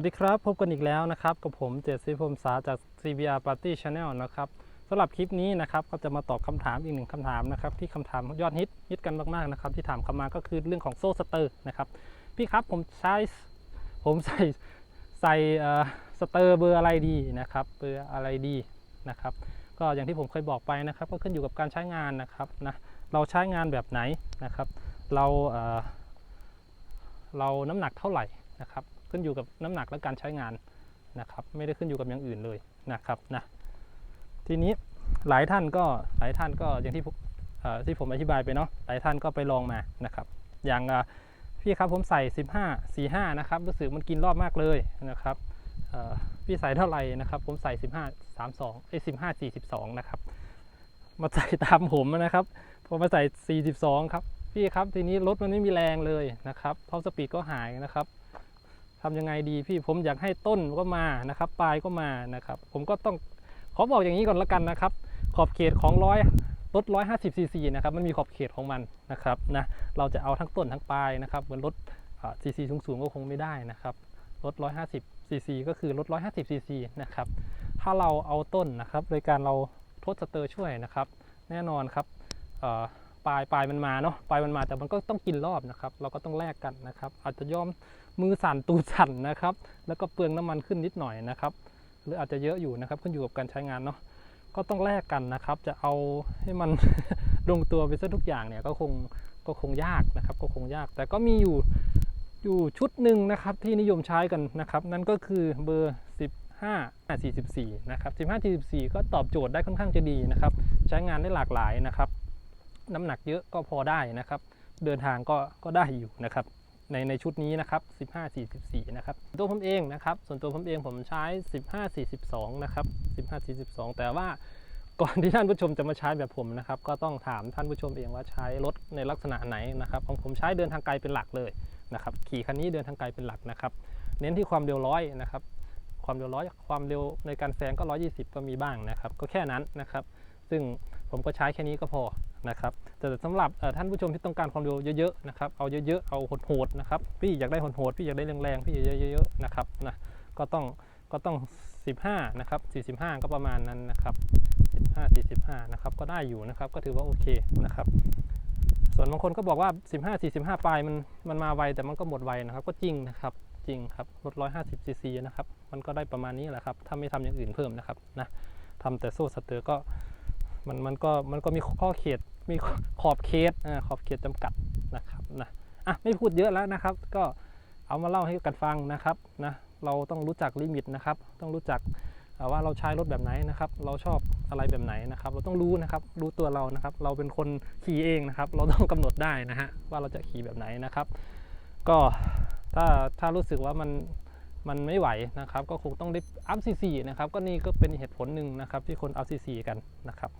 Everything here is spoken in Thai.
วัสดีครับ พบกันอีกแล้วนะครับ กับผมเจษฎีพรมสาจาก CBR Party Channel นะครับสำหรับคลิปนี้นะครับก็จะมาตอบคำถามอีกหนึ่งคำถามนะครับที่คำถามยอดฮิตฮิตกันมากๆนะครับที่ถามเข้ามาก็คือเรื่องของโซ่สเตอร์นะครับพี่ครับผมใช้ผมใส่ใส่เอ่อสเตอร์เบอร์อะไรดีนะครับเบอร์อะไรดีนะครับก็อย่างที่ผมเคยบอกไปนะครับ ก็ขึ้นอยู่กับการใช้งานนะครับนะเราใช้งานแบบไหนนะครับ เราเอ่อเราน้ำหนักเท่าไหร่นะครับ ขึ้นอยู่กับน้ำหนักและการใช้งานนะครับ ไม่ได้ขึ้นอยู่กับอย่างอื่นเลยนะครับนะทีนี้หลายท่านก็หลายท่านก็อย่างที่ผมที่ผมอธิบายไปเนาะหลายท่านก็ไปลองมานะครับ อย่างพี่ครับผมใส่ 15 45นะครับรู้สึกมันกินรอบมากเลยนะครับพี่ใส่เท่าไหร่นะครับผมใส่ 15 32เอ้15 42นะครับมาใส่ตามผมนะครับพอมาใส่ 42 ครับ พี่ครับทีนี้รถมันไม่มีแรงเลยนะครับท็อปสปีดก็หายนะครับ ทำยังไงดีพี่ผมอยากให้ต้นก็มานะครับ ปลายก็มานะครับ ผมก็ต้องขอบอกอย่างนี้ก่อนละกันนะครับ ขอบเขตของร้อยรถ150ซีซีนะครับมันมีขอบเขตของมันนะครับนะเราจะเอาทั้งต้นทั้งปลายนะครับเหมือนรถซีซีสูงๆก็คงไม่ได้นะครับรถ150ซีซีก็คือรถ150ซีซีนะครับถ้าเราเอาต้นนะครับ โดยการเราทดสเตอร์ช่วยนะครับ แน่นอนครับปลายปลายมันมาเนาะปลายมันมาแต่มันก็ต้องกินรอบนะครับ เราก็ต้องแลกกันนะครับ อาจจะยอม มือสั่นตูดสั่นนะครับ แล้วก็เปลืองน้ำมันขึ้นนิดหน่อยนะครับ หรืออาจจะเยอะอยู่นะครับขึ้นอยู่กับการใช้งานเนาะก็ต้องแลกกันนะครับ จะเอาให้มันลงตัวไปซะทุกอย่างเนี่ยก็คงก็คงยากนะครับ ก็คงยาก แต่ก็มีอยู่อยู่ชุดหนึ่งนะครับที่นิยมใช้กันนะครับ นั่นก็คือเบอร์ 15 44 นะครับ 15 44 ก็ตอบโจทย์ได้ค่อนข้างจะดีนะครับ ใช้งานได้หลากหลายนะครับ น้ำหนักเยอะก็พอได้นะครับ เดินทางก็ก็ได้อยู่นะครับ ในในชุดนี้นะครับ 15 44 นะครับ ตัวผมเองนะครับ ส่วนตัวผมเองผมใช้ 15 42 นะครับ 15 42 แต่ว่าก่อนที่ท่านผู้ชมจะมาใช้แบบผมนะครับ ก็ต้องถามท่านผู้ชมเองว่าใช้รถในลักษณะไหนนะครับ ของผมใช้เดินทางไกลเป็นหลักเลยนะครับ ขี่คันนี้เดินทางไกลเป็นหลักนะครับ เน้นที่ความเร็วร้อยนะครับ ความเร็วร้อยความเร็วในการแซงก็ 120 ก็มีบ้างนะครับ ก็แค่นั้นนะครับ ซึ่งผมก็ใช้แค่นี้ก็พอ นะครับแต่สำหรับท่านผู้ชมที่ต้องการความเร็วเยอะๆนะครับเอาเยอะๆเอาโหดๆนะครับพี่อยากได้โหดๆพี่อยากได้แรงๆพี่อยากเยอะๆนะครับนะก็ต้องก็ต้อง 15นะครับ45 ก็ประมาณนั้นนะครับ15 45นะครับก็ได้อยู่นะครับก็ถือว่าโอเคนะครับส่วนบางคนก็บอกว่า 15 45 ปลายมันมันมาไวแต่มันก็หมดไวนะครับ ก็จริงนะครับจริงครับรถ150ซีซีนะครับมันก็ได้ประมาณนี้แหละครับถ้าไม่ทำอย่างอื่นเพิ่มนะครับนะทำแต่โซ่สเตอร์ก็ มันมันก็มันก็มีข้อเขตมีขอบเขตอ่าขอบเขตจำกัดนะครับนะอะไม่พูดเยอะแล้วนะครับ ก็เอามาเล่าให้กันฟังนะครับนะเราต้องรู้จักลิมิตนะครับ ต้องรู้จักว่าเราใช้รถแบบไหนนะครับ เราชอบอะไรแบบไหนนะครับ เราต้องรู้นะครับ รู้ตัวเรานะครับ เราเป็นคนขี่เองนะครับ เราต้องกำหนดได้นะฮะว่าเราจะขี่แบบไหนนะครับ ก็ถ้าถ้ารู้สึกว่ามันมันไม่ไหวนะครับ ก็คงต้องได้อัพซีซีนะครับ ก็นี่ก็เป็นเหตุผลหนึ่งนะครับ ที่คนอัพซีซีกันนะครับ